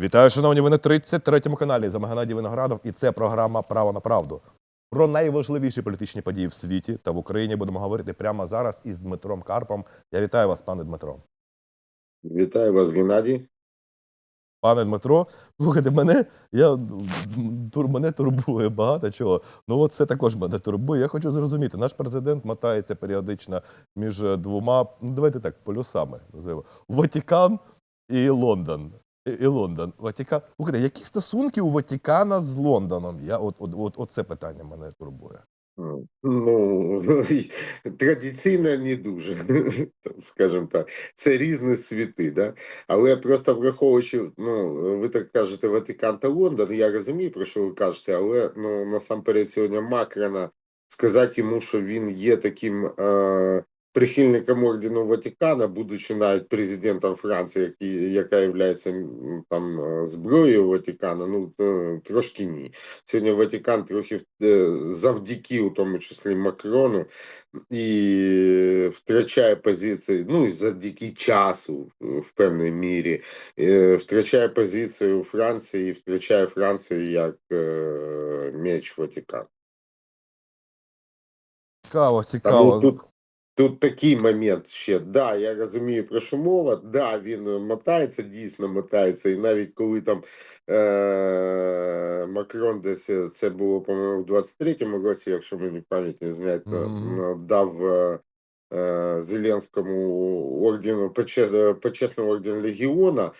Вітаю, шановні, ви на 33-му каналі. За Геннадій Виноградов, і це програма Право на правду. Про найважливіші політичні події в світі та в Україні будемо говорити прямо зараз із Дмитром Карпом. Я вітаю вас, пане Дмитро. Вітаю вас, Геннадій. Пане Дмитро, слухайте, мене я тур, мене турбує багато чого. Ну от це також мене турбує. Я хочу зрозуміти. Наш президент мотається періодично між двома, ну давайте так, полюсами називаємо Ватикан і Лондон. І, Лондон. Ватикан. Слухайте, які стосунки у Ватикана з Лондоном? Я от, от, от, от це питання мене турбує. Ну, традиційно не дуже, скажімо так. Це різні світи, да? але просто враховуючи, ну, ви так кажете, Ватикан та Лондон, я розумію, про що ви кажете, але ну, насамперед сьогодні Макрона сказати йому, що він є таким е, прихильником ордену Ватикана, будучи навіть президентом Франції, яка є там е, зброєю Ватикана, ну е, трошки ні. Сьогодні Ватикан трохи е, завдяки, у тому числі Макрону, і втрачає позиції, ну і завдяки часу в певній мірі, втрачає позицію у Франції і втрачає Францію як меч Ватикану. Цікаво, цікаво. Тому тут, тут такий момент ще. Да, я розумію про що мова. Да, він е, мотається, дійсно мотається. І навіть коли там е- Макрон десь е, це було, по-моєму, в 23-му році, якщо мені пам'ять не зняти, Мгм. дав е- е, Зеленському ордену, почес, почесний орден Легіона.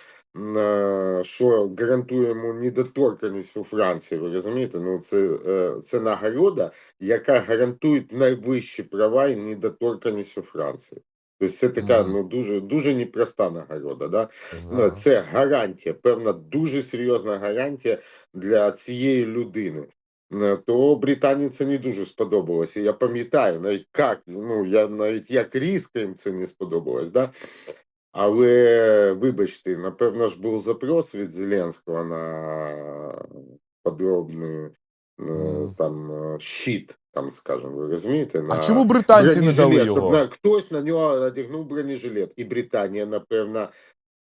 Що гарантує йому недоторканність у Франції, ви розумієте? Ну це, е, це нагорода, яка гарантує найвищі права і недоторканність у Франції. Тобто це така ну дуже дуже непроста нагорода. Да? Ну, Це гарантія, певна дуже серйозна гарантія для цієї людини. Е, То Британії це не дуже сподобалося. Я пам'ятаю, навіть як, ну я навіть як різко їм це не сподобалось. Да? Але вибачте, напевно ж був запрос від Зеленського на подробний е, там е, щит, там скажімо, ви розумієте? А чому британці не дали його? на- хтось на нього одягнув бронежилет. І Британія, напевно,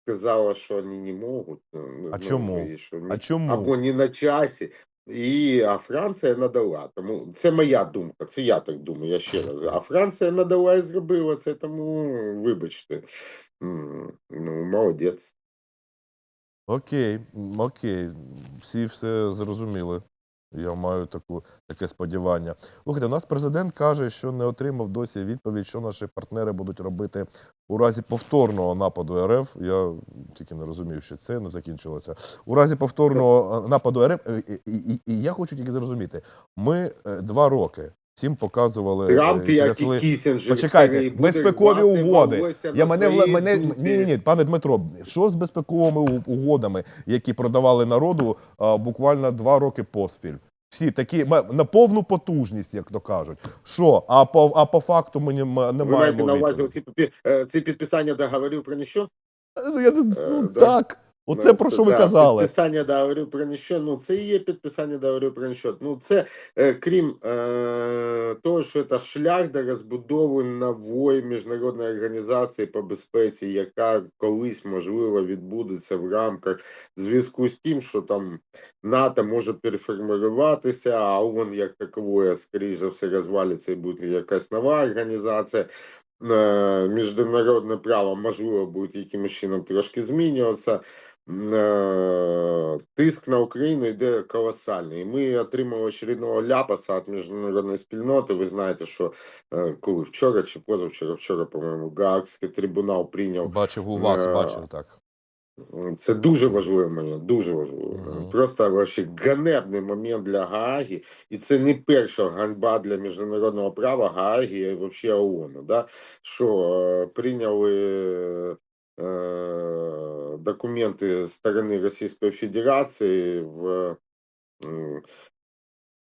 сказала, що вони не можуть. ну, А ну, чому? і що А чому? або не на часі. І, а Франція надала. Тому це моя думка, це я так думаю, я ще раз. А Франція надала і зробила це, тому вибачте. Ну, молодець. Окей, окей. Всі все зрозуміли. Я маю таку, таке сподівання. Слухайте, у нас президент каже, що не отримав досі відповідь, що наші партнери будуть робити у разі повторного нападу РФ. Я тільки не розумів, що це не закінчилося. У разі повторного е, нападу РФ, е, і, і, і, і я хочу тільки зрозуміти, ми е, два роки всім показували. е, Трамп, як і Кісінджер, Почекайте, безпекові угоди. Я мене мене ні, ні, ні, пане Дмитро, що з безпековими угодами, які продавали народу а, буквально два роки поспіль? Всі такі на повну потужність, як то кажуть. Що? А по а по факту ми не, ма- не Ви маєте на увазі ці, е, ці підписання договорів про ніщо? Ну, я, Е, ну да. так. Оце Ну, про це що ви да, казали. Підписання договорів про ніщо. Ну, це і є підписання договорів про ніщо. Ну, це, е, крім е, того, що це шлях до розбудови нової міжнародної організації по безпеці, яка колись, можливо, відбудеться в рамках зв'язку з тим, що там НАТО може переформулюватися, а ООН як таковое, скоріш за все, розвалиться і буде якась нова організація. Е, Міжнародне право можливо буде якимось чином трошки змінюватися. Е, Тиск на Україну йде колосальний. І Ми отримали очередного ляпаса від міжнародної спільноти. Ви знаєте, що е, коли вчора чи позавчора, вчора, по-моєму, Гаагський трибунал прийняв Бачив у вас, Е, бачив так. це дуже важливий момент, дуже важливий Мгм. момент. Просто вообще ганебний момент для Гааги, і це не перша ганьба для міжнародного права Гааги і вообще ООН, да? що е, прийняли е, документи сторони Російської Федерації в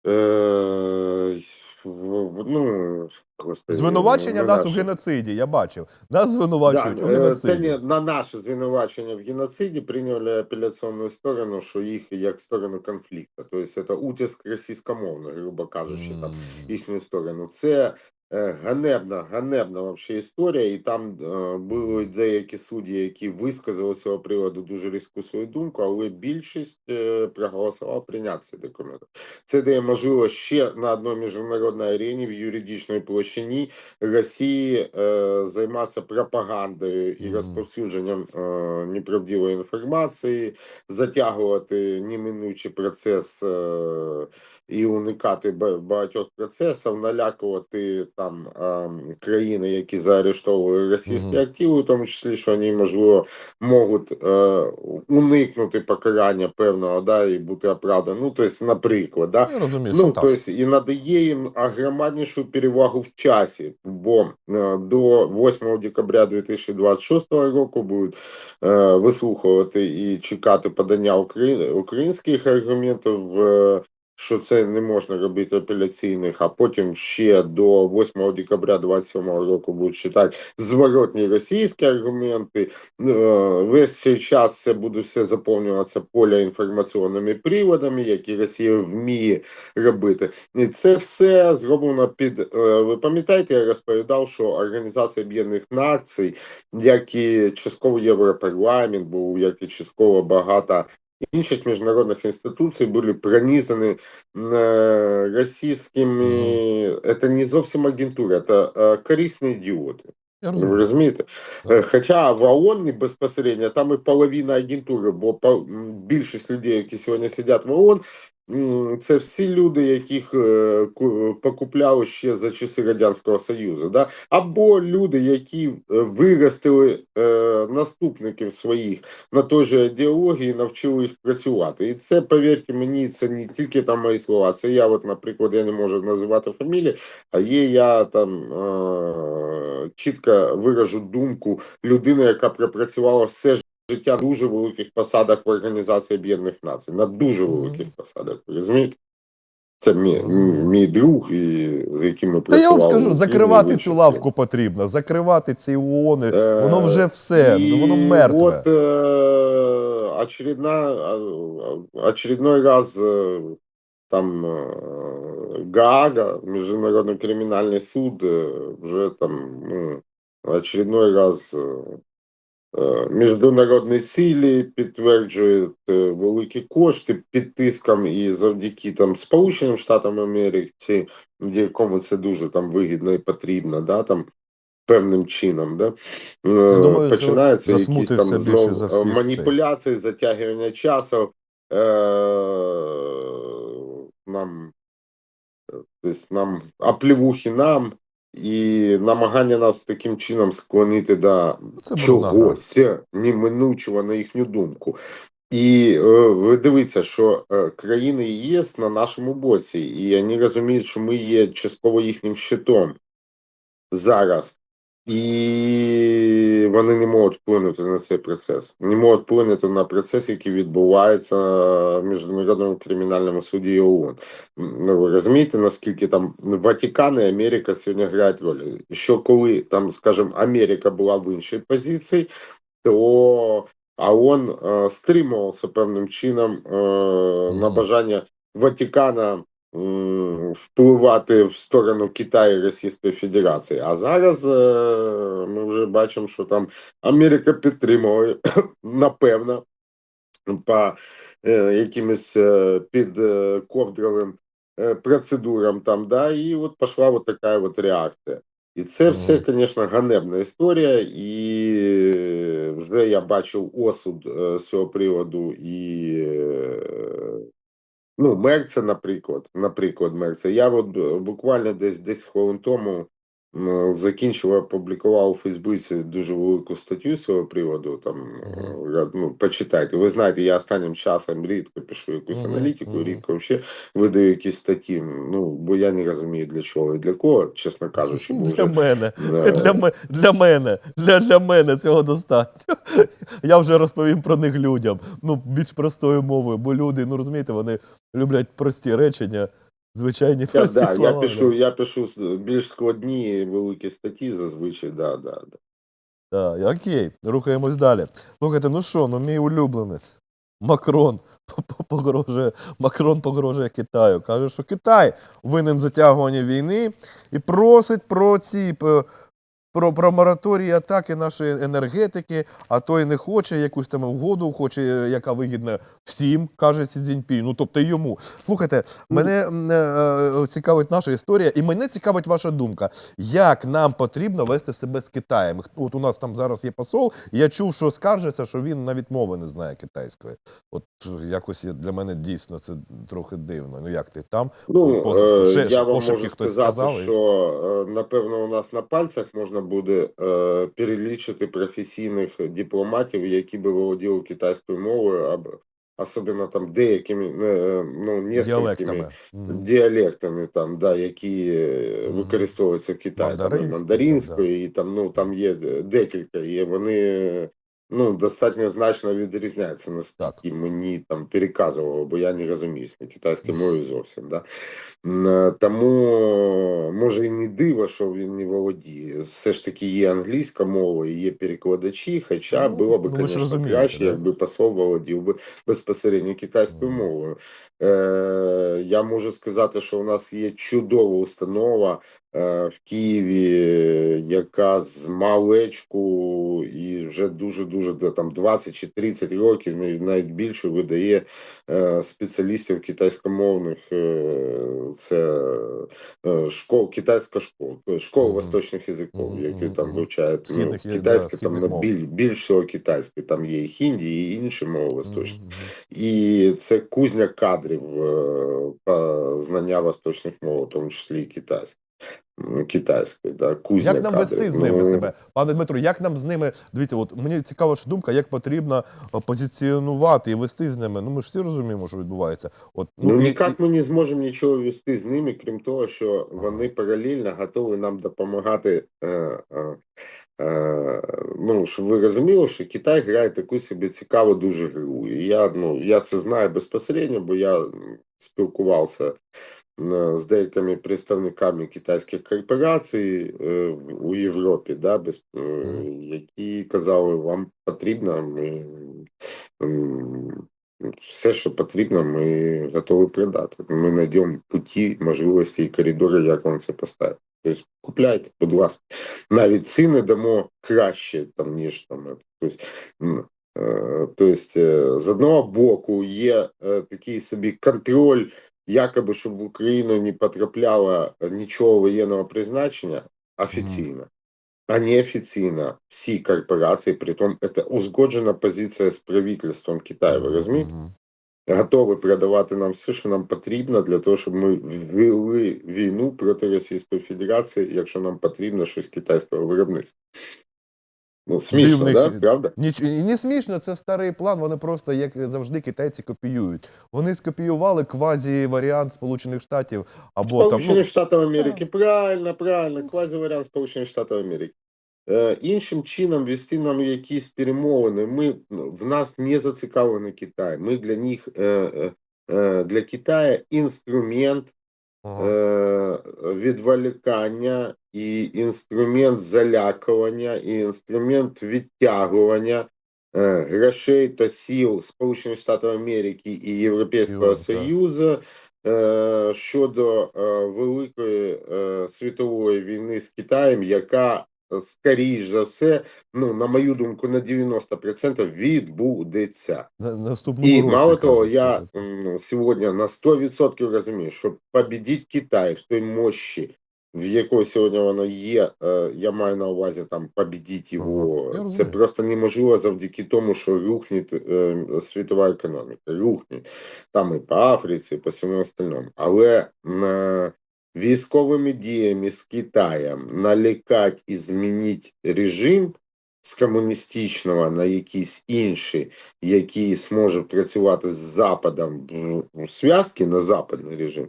е, в, в, ну, господи, Звинувачення на нас у наші- геноциді, я бачив. Нас звинувачують у Да, е, це не на наше звинувачення в геноциді прийняли апеляційну сторону, що їх як сторону конфлікту. Тобто це утиск російськомовно, грубо кажучи, там їхню сторону. Це Ганебна, ганебна вообще історія, і там е, були деякі судді, які висказали з цього приводу дуже різку свою думку, але більшість е, проголосувала прийняти цей документ. Це дає можливість ще на одній міжнародній арені в юридичній площині Росії е, займатися пропагандою і розповсюдженням е, неправдивої інформації, затягувати неминучий процес е, і уникати ба- багатьох процесів, налякувати там ем, країни, які заарештовували російські Мгм. активи, в тому числі, що вони, можливо, можуть е, уникнути покарання певного, да, і бути оправдані. Ну, тобто, наприклад, да, Я розумію, Ну, тобто, і надає їм громаднішу перевагу в часі, бо е, до 8 декабря 2026 року будуть е, вислухувати і чекати подання украї- українських аргументів, е, що це не можна робити апеляційних, а потім ще до 8 декабря 27 року будуть читати зворотні російські аргументи. Е, Весь цей час це буде все заповнюватися поля інформаційними приводами, які Росія вміє робити. І це все зроблено під. е, Ви пам'ятаєте, я розповідав, що Організація Об'єднаних Націй, як і частково Європарламент, був, як і частково багато інших міжнародних інституцій були пронизані е, російськими. Це не зовсім агентура, це е, корисні ідіоти. Ви розумієте? Е, Хоча в ООН безпосередньо там і половина агентури, бо більшість людей, які сьогодні сидять в ООН, це всі люди, яких е, ку- покупляли ще за часи Радянського Союзу, да? або люди, які е, виростили е, наступників своїх на той же ідеології, навчили їх працювати. І це, повірте мені, це не тільки там мої слова. Це я, от, наприклад, я не можу називати фамілії, а є я там чітко виражу думку людини, яка пропрацювала все життя на дуже великих посадах в Організації Об'єднаних Націй, на дуже Мгм. великих посадах. ви Розумієте? Це мій, Розумію. мій друг, і, з яким ми Та я працювали. вам скажу, в закривати Україні цю вище. лавку потрібно, закривати ці ООНи, Е, воно вже все, ну, воно и мертве. Вот э, очередна, а, очередной раз э, там э, Гаага, Международный криминальный суд, э, вже там ну, очередной раз э, е, міжнародні цілі підтверджують е, великі кошти під тиском і завдяки там Сполученим Штатам Америки, якому це дуже там вигідно і потрібно, да, там певним чином, да, е, думаю, починається якісь там більше знов за е, маніпуляції, затягування часу. Е, нам, е, тобто нам оплівухи нам і намагання нас таким чином склонити до Це чогось неминучого на їхню думку. І е, ви дивіться, що е, країни ЄС на нашому боці, і вони розуміють, що ми є частково їхнім щитом зараз. І вони не можуть вплинути на цей процес. Не можуть вплинути на процес, який відбувається в Міжнародному кримінальному суді ООН. Ну, ви розумієте, наскільки там Ватикан і Америка сьогодні грають роль. Що коли там, скажімо, Америка була в іншій позиції, то ООН е, стримувався певним чином е, на бажання Ватикана м, впливати в сторону Китаю і Російської Федерації. А зараз е, ми вже бачимо, що там Америка підтримує, напевно, по е, якимось е, підковдровим е, процедурам там, да, і от пішла от така от реакція. І це все, звісно, ганебна історія, і вже я бачив осуд з цього приводу і ну, Мерця, наприклад, наприклад, Мерця. Я от е, буквально десь 10 хвилин тому закінчив, опублікував у Фейсбуці дуже велику статтю з цього приводу. Там е, ну, почитайте. Ви знаєте, я останнім часом рідко пишу якусь аналітику, рідко взагалі видаю якісь статті. Ну, бо я не розумію для чого і для кого, чесно кажучи, бо Для мене. Да. Для, ме- для мене. Для, для мене цього достатньо. Я вже розповім про них людям. Ну, більш простою мовою, бо люди, ну розумієте, вони люблять прості речення, звичайні Я, прості да, слова. я пишу, я пишу більш складні великі статті зазвичай, да, да, да. Так, окей, рухаємось далі. Слухайте, ну що, ну мій улюбленець. Макрон погрожує, Макрон погрожує Китаю. Каже, що Китай винен затягування війни і просить про ці про, про мораторії атаки нашої енергетики, а той не хоче якусь там угоду, хоче, е, яка вигідна всім, каже Сі Цзіньпінь. Ну тобто йому. Слухайте, мене е, е, цікавить наша історія, і мене цікавить ваша думка. Як нам потрібно вести себе з Китаєм? От у нас там зараз є посол. Я чув, що скаржиться, що він навіть мови не знає китайської. От е, якось для мене дійсно це трохи дивно. Ну як ти там? Ну, Поза- е, ще- я вам можу хтось сказати, сказав, що напевно у нас на пальцях можна буде е, перелічити професійних дипломатів, які би володіли китайською мовою, або особливо там деякими е, ну, несколькими Діалектами. Діалектами, там, да, які е, використовуються в Китаї, мандаринською, і Мандаринський, і там, ну, там є декілька, і вони ну, достатньо значно відрізняються, наскільки мені там переказувало, бо я не розуміюсь на китайській мові зовсім. Да? Е, Тому може і не диво, що він не володіє. Все ж таки є англійська мова і є перекладачі, хоча Ну, було б, ну, звісно, розумієте, краще, да? якби посол володів би безпосередньо китайською мовою. Е, я можу сказати, що у нас є чудова установа в Києві, яка з малечку і вже дуже дуже там 20 чи 30 років, навіть більше видає е, спеціалістів китайськомовних. Е, це е, школ, китайська школа, школа восточних язиків, які там вивчають ну, да, китайське, там на біль, більшого китайське, там є і хінді, і інші мови восточні. І це кузня кадрів е, по знання восточних мов, в тому числі і китайської. Китайської, да, кузня Як нам кадрів. вести з ними Ну, себе? Пане Дмитро, як нам з ними. Дивіться, от мені цікава ваша думка, як потрібно е, позиціонувати і вести з ними. Ну ми ж всі розуміємо, що відбувається. От, Ну, і- ніяк ми не зможемо нічого вести з ними, крім того, що вони паралельно готові нам допомагати. Е, е, е, ну, щоб ви розуміли, що Китай грає таку собі цікаву дуже гру. І я, ну, я це знаю безпосередньо, бо я спілкувався е, з деякими представниками китайських корпорацій е, у Європі, да, без, е, які казали, вам потрібно. Ми, все, що потрібно, ми готові придати. Ми знайдемо путі, можливості і коридори, як вам це поставити. Тобто купляйте, будь ласка. Навіть ціни дамо краще, там, ніж там. Тобто, тобто, з одного боку є е, такий собі контроль, якоби, щоб в Україну не потрапляло нічого воєнного призначення офіційно. А неофіційно всі корпорації, притом це узгоджена позиція з правительством Китаю. Ви розумієте? Готові продавати нам все, що нам потрібно для того, щоб ми ввели війну проти Російської Федерації, якщо нам потрібно щось китайського виробництва. Ну, смішно, Дивних- да? правда? Ніч... І не смішно, це старий план. Вони просто, як завжди, китайці копіюють. Вони скопіювали квазі-варіант Сполучених Штатів або там. Сполучених Ну, Штатів Америки. Правильно, правильно. Квазіваріант Сполучених Штатів Америки. Е, іншим чином вести нам якісь перемовини. Ми ну, в нас не зацікавлений Китай. Ми для них е, е, е, для Китаю інструмент ага. е, відволікання, і інструмент залякування, і інструмент відтягування е, грошей та сил Сполучених Штатів Америки і Європейського. Союзу е, щодо е, великої е, світової війни з Китаєм, яка скоріш за все, ну на мою думку, на 90% відбудеться. На- наступному І мало того, я м, сьогодні на 100% розумію, що побідіть Китай в той мощі, в якої сьогодні воно є, е, я маю на увазі там побідіть його. Це просто неможливо завдяки тому, що рухне світова економіка, рухне там і по Африці, і по всьому остальному. Але е, військовими діями з Китаєм налякати і змінити режим з комуністичного на якийсь інший, який зможе працювати з Западом в- зв'язки на западний режим.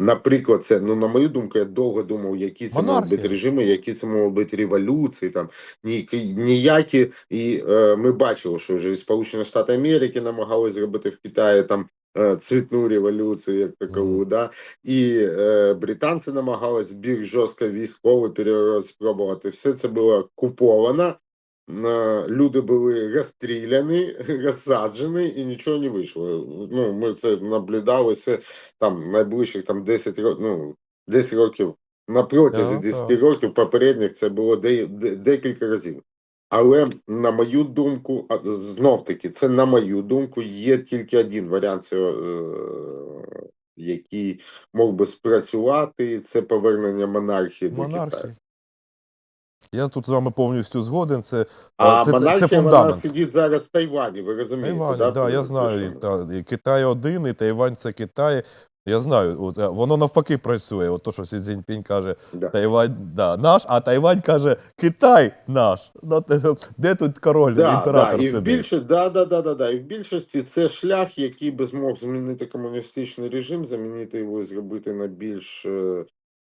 Наприклад, це, ну, на мою думку, я довго думав, які це можуть бути режими, які це можуть бути революції, там ніякі, ніякі. І е, ми бачили, що вже Сполучені Штати Америки намагалися зробити в Китаї там е, цвітну революцію, як такову, Мгм. да? і е, британці намагались більш жорстко військовий переворот спробувати. Все це було куповано. Люди були розстріляні, розсаджені і нічого не вийшло. Ну, ми це наблюдали все там найближчих там 10 років, ну, 10 років на протязі Так, 10 років попередніх це було де, де- декілька разів. Але на мою думку, знов таки, це на мою думку, є тільки один варіант цього, е, який мог би спрацювати, це повернення монархії до Китаю. Я тут з вами повністю згоден. Це, А е, це, це, це вона сидить зараз в Тайвані, ви розумієте? Тайвань, да, да, я знаю. І, та, і Китай один, і Тайвань це Китай. Я знаю, от, е, воно навпаки працює. От то, що Сі Цзіньпінь каже, Да. Тайвань да, наш, а Тайвань каже, Китай наш. Ну, Де тут король, Да, да, і в сидить? більшості, да, да, да, да, да. І в більшості це шлях, який би змог змінити комуністичний режим, замінити його, і зробити на більш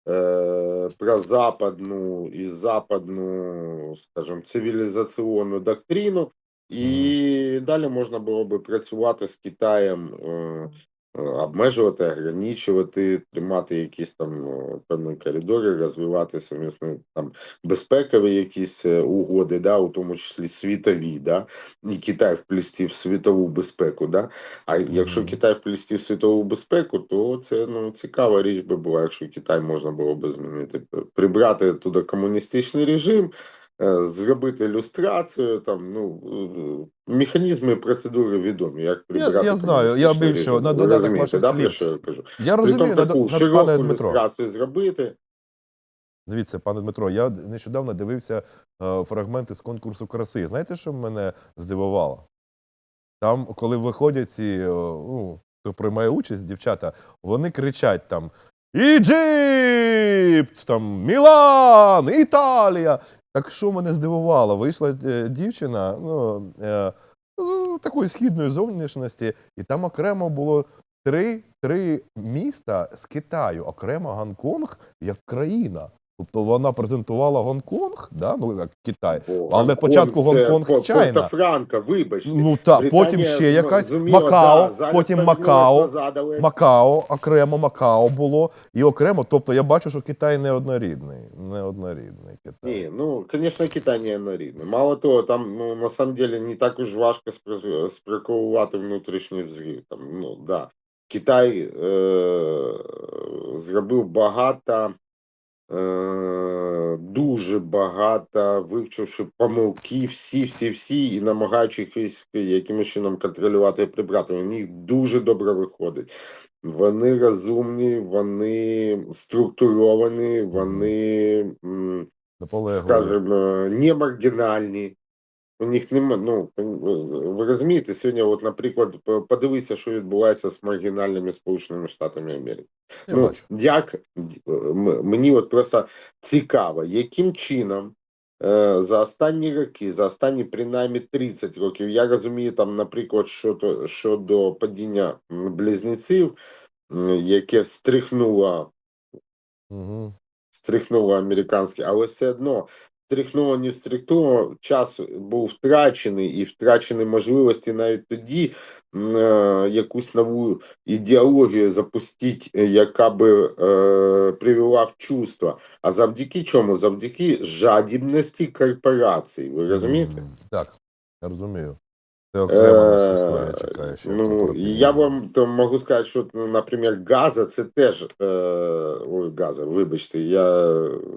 е, западну прозападну і западну, скажімо, цивілізаційну доктрину. І далі можна було би працювати з Китаєм, е, обмежувати, ограничувати, тримати якісь там е, певні коридори, розвивати совмісні там безпекові якісь е, угоди, да, у тому числі світові, да, і Китай вплісти в світову безпеку. Да. А якщо Китай вплісти в світову безпеку, то це ну, цікава річ би була, якщо Китай можна було би змінити, прибрати туди комуністичний режим. Е, Зробити люстрацію, там ну е, механізми процедури відомі, як прибрати я знаю, я більше на Ви додаток ваших да, слів. що я кажу? Я розумію, над, таку над, широку пане Дмитро. зробити. Дивіться, пане Дмитро, я нещодавно дивився е, фрагменти з конкурсу краси. Знаєте, що мене здивувало? Там, коли виходять ці, е, ну, хто приймає участь, дівчата, вони кричать там Іджипт, там Мілан, Італія. Так що мене здивувало? Вийшла е, дівчина ну, е, ну, такої східної зовнішності, і там окремо було три, три міста з Китаю, окремо Гонконг як країна. Тобто вона презентувала Гонконг, да? ну як Китай. Бо Але Гонконг спочатку це Гонконг, По- Чайна. Порто-Франко, вибачте. Ну так, Британія потім ще якась зуміла, Макао, да, потім Макао, Макао, окремо Макао було, і окремо. Тобто я бачу, що Китай не однорідний. Не однорідний Китай. Ні, ну, звісно, Китай не однорідний. Мало того, там, ну, на самом деле, не так уж важко спро- внутрішній взрив. Там, ну, да. Китай е- зробив багато, дуже багато, вивчивши помилки, всі, всі, всі, і намагаючись якимось чином контролювати і прибрати. У них дуже добре виходить. Вони розумні, вони структуровані, вони. е, не маргінальні. У них нема, ну, ви розумієте, сьогодні, от, наприклад, подивіться, що відбувається з маргінальними Сполученими Штатами Америки. Я ну, бачу. як мені от просто цікаво, яким чином е, за останні роки, за останні принаймні 30 років, я розумію, там, наприклад, щодо, щодо падіння близнеців, яке стрихнуло Угу. стрихнуло американське, але все одно стрихнуло, не стрихнуло, час був втрачений і втрачені можливості навіть тоді е, якусь нову ідеологію запустити, е, яка би е, привела в чувства. А завдяки чому? Завдяки жадібності корпорацій. Ви розумієте? Так, я розумію. Це окрема наша історія Е, чекає ще. Ну, я вам то можу сказати, що, ну, наприклад, Газа це теж е, ой, Газа, вибачте, я,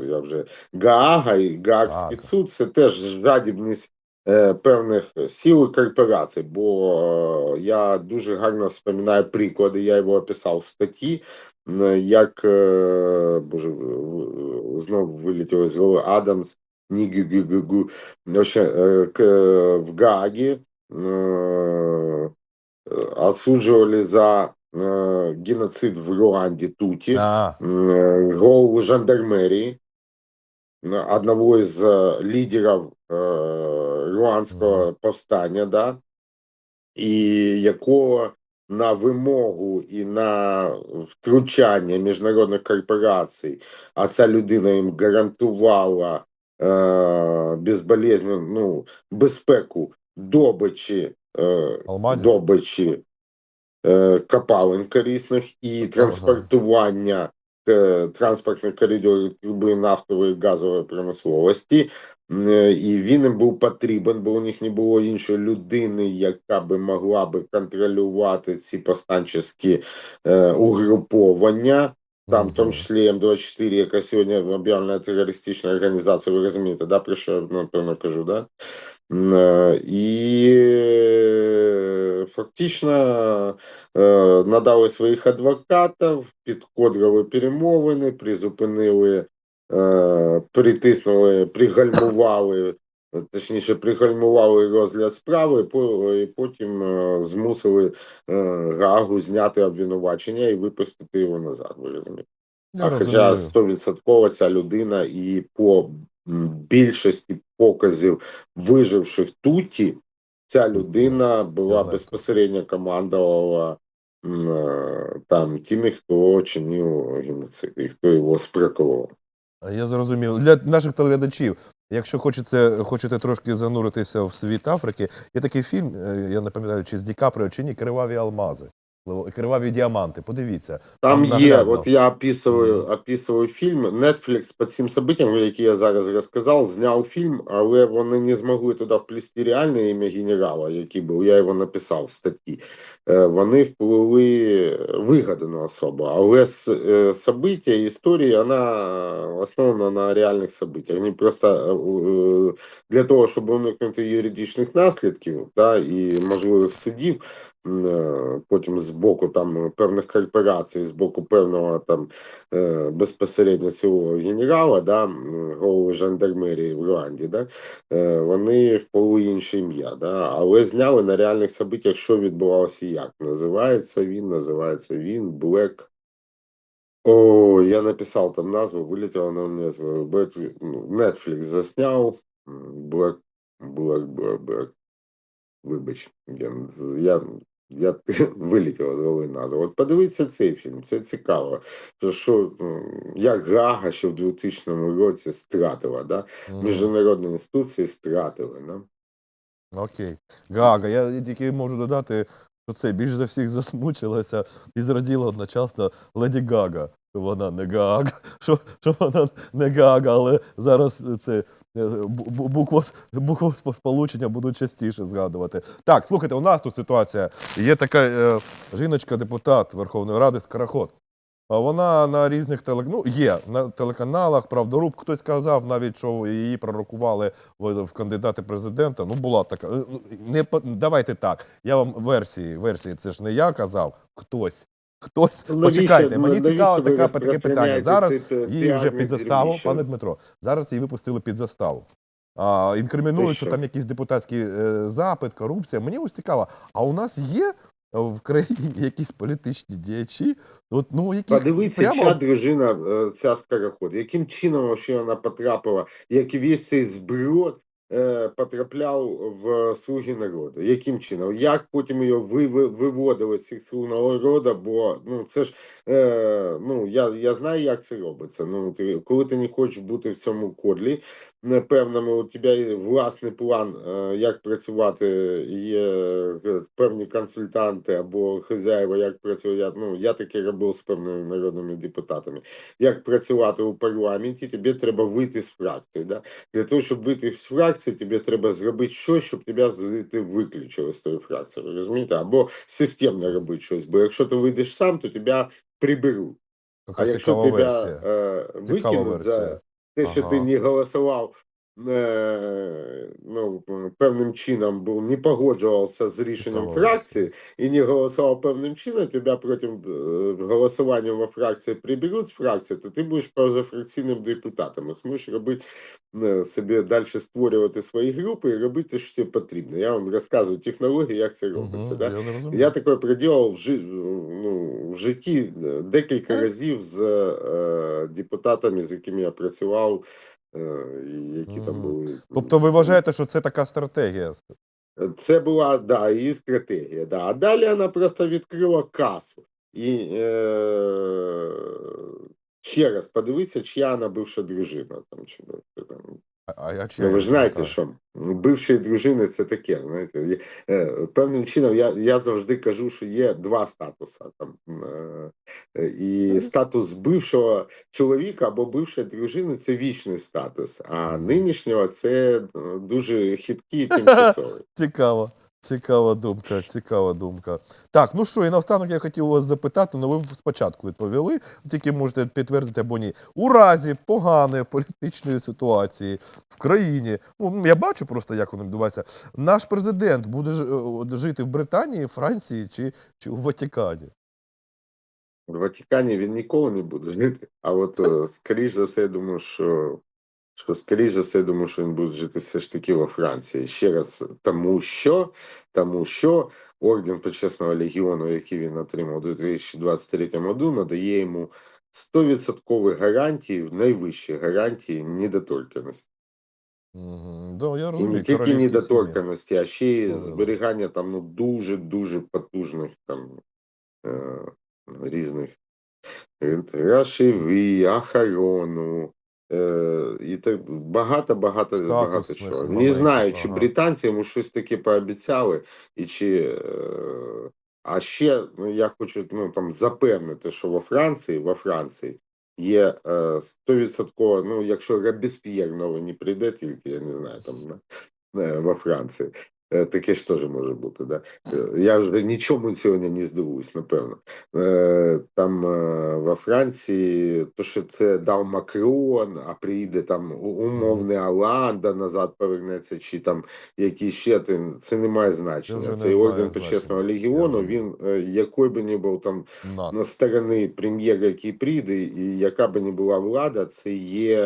я вже Гаага і Гаагський суд це теж жадібність е, певних сил і корпорацій, бо я дуже гарно вспоминаю приклади, я його описав в статті, як е, боже, знову вилетіло з голови Адамс, е, в Гаагі э, осудживали за э, геноцид в Руанде Тути, А, э, голову жандармерии, э, одного из э, лидеров э, руанського повстання, да, і якого на вимогу і на втручання міжнародних корпорацій, а ця людина їм гарантувала е, безболезненну ну, безпеку добичі, е, Алмазів? добичі е, копалин корисних і транспортування е, транспортних коридорів труби нафтової газової промисловості. Е, І він їм був потрібен, бо у них не було іншої людини, яка би могла би контролювати ці повстанчі е, угруповання. Там, в тому числі М24, яка сьогодні об'явлена терористична організація, ви розумієте, да, про що я напевно кажу, да? І е, фактично е, надали своїх адвокатів, підкодрили перемовини, призупинили, притиснули, пригальмували, точніше, пригальмували розгляд справи, і потім е, змусили е, Гаагу зняти обвинувачення і випустити його назад. Ви розумієте? Я А хоча стовідсотково ця людина і по більшості показів виживших туті, ця людина була безпосередньо командувала е, там тими, хто чинив геноцид і хто його сприкував. Я зрозумів. Для наших телеглядачів, якщо хочете, хочете трошки зануритися в світ Африки, є такий фільм, е, я не пам'ятаю, чи з Ді Каприо, чи ні, Криваві алмази. Криваві діаманти. Подивіться. Там Там є, наглядно. от я описую, Мгм. описую фільм. Netflix по цим событиям, які я зараз розказав, зняв фільм, але вони не змогли туди вплести реальне ім'я генерала, який був. Я його написав в статті. Е, Вони вплили вигадану особу, але с- е, события, історія, вона основана на реальних событиях. Вони просто е, е, для того, щоб уникнути юридичних наслідків да, і можливих судів, м, е, потім з боку там певних корпорацій, з боку певного там е, безпосередньо цього генерала, да, голови жандармерії в Руанді, да, е, вони впали інше ім'я, да, але зняли на реальних событиях, що відбувалося і як. Називається він, називається він Black. О, я написал там назву, вылетела на назву. Ну, Netflix засняв. Black, Black, Black, Black. Вибач, я, я, я вилетіла з голови назва. От подивіться цей фільм, це цікаво. Що, що як Гага ще в 2000 році стратила, да? Міжнародні інституції стратили. Да? Окей. Гага. Я тільки можу додати, що це більш за всіх засмучилася і зраділа одночасно Леді Гага. Що вона не Гага, що, що вона не Гага, але зараз це е, бу- бу- букву, букву сполучення будуть частіше згадувати. Так, слухайте, у нас тут ситуація. Є така е, жіночка-депутат Верховної Ради Скороход. А вона на різних теле... ну, є на телеканалах, правдоруб. Хтось казав навіть, що її пророкували в, в кандидати президента. Ну, була така. Е, ну, Не давайте так. Я вам версії, версії, це ж не я казав, хтось. Хтось. Ну, Почекайте, мені навіщо цікаво ви таке, таке питання. Зараз її вже під заставу, пане Дмитро. Зараз її випустили під заставу. А, інкримінують, що що? там якийсь депутатський е, запит, корупція. Мені ось цікаво, а у нас є в країні якісь політичні діячі? От, ну, які Подивіться, прямо чия дружина е, ця скороход, яким чином вона потрапила, як весь цей зброд е, потрапляв в слуги народу. Яким чином? Як потім ви, виводили з цих слуг народу, бо ну це ж е, ну я, я знаю, як це робиться. Ну ти, коли ти не хочеш бути в цьому кодлі, не певному у тебе є власний план, е, як працювати, є е, певні консультанти або хазяїва, як працювати. Ну, я таке робив з певними народними депутатами. Як працювати у парламенті, тобі треба вийти з фракції. Да? Для того, щоб вийти з фракції, тобі треба зробити щось, щоб тебе звідти виключили з тої фракції. Ви розумієте? Або системно робити щось. Бо якщо ти вийдеш сам, то тебе приберуть. А якщо тебе е, викинуть за те, що ти не голосував, ну, певним чином був, не погоджувався з рішенням фракції і не голосував певним чином, тебе протягом е, голосування во фракції приберуть з фракції, то ти будеш позафракційним депутатом і зможеш робити е, собі далі створювати свої групи і робити що тобі потрібно. Я вам розказую технології, як це робиться. Мгм, Да? я. Я таке приділав в, жи... ну, в житті е, декілька разів з е, депутатами, з якими я працював, е, які там були. Тобто ви вважаєте, що це така стратегія? Це була да, її стратегія. Да. А далі вона просто відкрила касу. І е, ще раз подивіться, чия вона бивша дружина. Там, чи, там, А, я чи Ну, ви ж знаєте, що бивші дружини це таке. Знаєте, е, певним чином я, я завжди кажу, що є два статуси: там е, е, і статус бившого чоловіка або бившої дружини це вічний статус, а нинішнього це дуже хиткий і тимчасовий. Цікаво. Цікава думка, цікава думка. Так, ну що, і наостанок я хотів вас запитати, ну ви спочатку відповіли, тільки можете підтвердити або ні. У разі поганої політичної ситуації в країні, ну я бачу просто, як воно відбувається. Наш президент буде е, жити в Британії, Франції чи, чи у Ватикані. В Ватикані він ніколи не буде жити. А от е, скоріш за все, я думаю, що, що скоріш за все, я думаю, що він буде жити все ж таки во Франції. Ще раз, тому що, тому що орден почесного легіону, який він отримав у 2023 году, надає йому 100% гарантії, найвищі гарантії недоторканості. Угу. Да, я І не тільки недоторканості, а ще й зберігання там ну дуже дуже потужних там е, різних рашеві, охорону. Е, і так багато, багато, багато чого. Не знаю, чи ага. британці йому щось таке пообіцяли, і чи. Е, а ще ну, я хочу ну, там, запевнити, що во Франції, во Франції є е, 100%, ну, якщо Робесп'єр новий не прийде, тільки я не знаю, там на, во Франції. Е, Таке ж теж може бути, да. Е, Я вже нічому сьогодні не здивуюсь, напевно. Е, Там во Франції, то, що це дав Макрон, а приїде там умовний Оланда назад повернеться, чи там якісь ще це не має значення. Цей орден почесного легіону, він який би не був там На. на сторони прем'єра, який прийде, і яка би не була влада, це є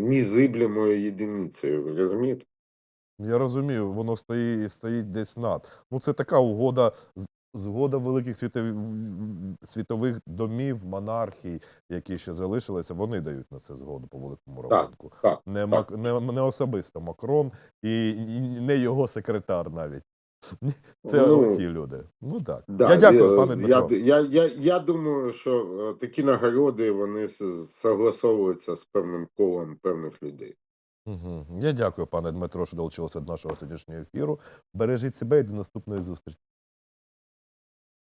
незиблемою єдиницею. Ви розумієте? Я розумію, воно стоїть, стоїть десь над. Ну, це така угода, згода великих світових, світових домів, монархій, які ще залишилися, вони дають на це згоду по великому рахунку. так, Не, так. Мак, не, не особисто Макрон і, і не його секретар навіть. Це Ну, ті люди. Ну так. Да, я дякую, пане Дмитро. я, я, я думаю, що е, такі нагороди вони согласовуються з певним колом певних людей. Угу. Я дякую, пане Дмитро, що долучилися до нашого сьогоднішнього ефіру. Бережіть себе і до наступної зустрічі.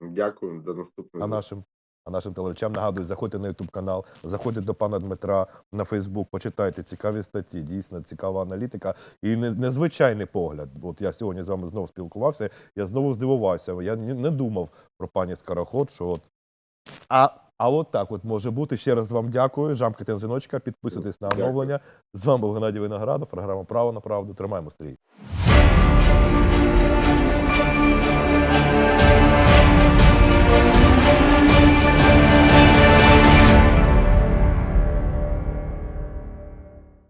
Дякую, до наступної А зустрічі. нашим, а нашим телеглядачам нагадую, заходьте на YouTube канал, заходьте до пана Дмитра на Фейсбук, почитайте цікаві статті, дійсно цікава аналітика і не- незвичайний погляд. От я сьогодні з вами знову спілкувався, я знову здивувався. Я не, думав про пані Скороход, що от. А, а от так от може бути. Ще раз вам дякую. Жамкайте на дзвіночка, підписуйтесь на оновлення. З вами був Геннадій Виноградов, програма Право на правду. Тримаємо стрій.